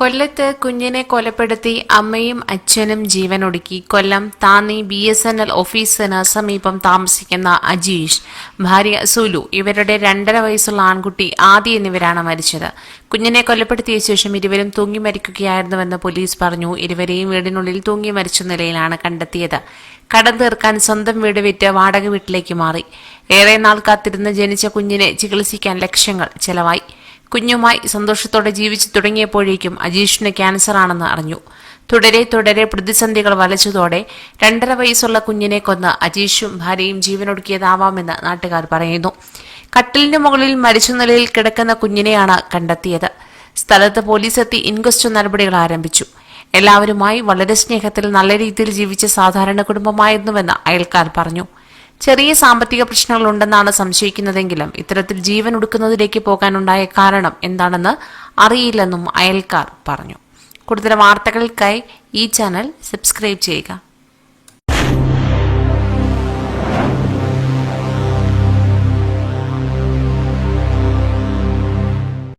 കൊല്ലത്ത് കുഞ്ഞിനെ കൊലപ്പെടുത്തി അമ്മയും അച്ഛനും ജീവനൊടുക്കി. Kollam Thanni B S N L ഓഫീസിന് സമീപം താമസിക്കുന്ന അജീഷ് ഭാര്യ സുലു ഇവരുടെ രണ്ടര വയസ്സുള്ള ആൺകുട്ടി ആദി എന്നിവരാണ് മരിച്ചത്. കുഞ്ഞിനെ കൊലപ്പെടുത്തിയ ശേഷം ഇരുവരും തൂങ്ങി മരിക്കുകയായിരുന്നുവെന്ന് പോലീസ് പറഞ്ഞു. ഇരുവരെയും വീടിനുള്ളിൽ തൂങ്ങി മരിച്ച നിലയിലാണ് കണ്ടെത്തിയത്. കടം തീർക്കാൻ സ്വന്തം വീട് വിറ്റ് വാടക വീട്ടിലേക്ക് മാറി. ഏറെ നാൾ കാത്തിരുന്ന് ജനിച്ച കുഞ്ഞിനെ ചികിത്സിക്കാൻ ലക്ഷങ്ങൾ ചെലവായി. കുഞ്ഞുമായി സന്തോഷത്തോടെ ജീവിച്ചു തുടങ്ങിയപ്പോഴേക്കും അജീഷിന് ക്യാൻസർ ആണെന്ന് അറിഞ്ഞു. തുടരെ തുടരെ പ്രതിസന്ധികൾ വലച്ചതോടെ രണ്ടര വയസ്സുള്ള കുഞ്ഞിനെ കൊന്ന് അജീഷും ഭാര്യയും ജീവനൊടുക്കിയതാവാമെന്ന് നാട്ടുകാർ പറയുന്നു. കട്ടിലിന് മുകളിൽ മരിച്ച നിലയിൽ കിടക്കുന്ന കുഞ്ഞിനെയാണ് കണ്ടെത്തിയത്. സ്ഥലത്ത് പോലീസ് എത്തി ഇൻക്വസ്റ്റ് നടപടികൾ ആരംഭിച്ചു. എല്ലാവരുമായി വളരെ സ്നേഹത്തിൽ നല്ല രീതിയിൽ ജീവിച്ച സാധാരണ കുടുംബമായിരുന്നുവെന്ന് അയൽക്കാർ പറഞ്ഞു. ചെറിയ സാമ്പത്തിക പ്രശ്നങ്ങളുണ്ടെന്നാണ് സംശയിക്കുന്നതെങ്കിലും ഇത്തരത്തിൽ ജീവൻ ഉടുക്കുന്നതിലേക്ക് പോകാനുണ്ടായ കാരണം എന്താണെന്ന് അറിയില്ലെന്നും അയൽക്കാർ പറഞ്ഞു. കൂടുതൽ വാർത്തകൾക്കായി ഈ ചാനൽ സബ്സ്ക്രൈബ് ചെയ്യുക.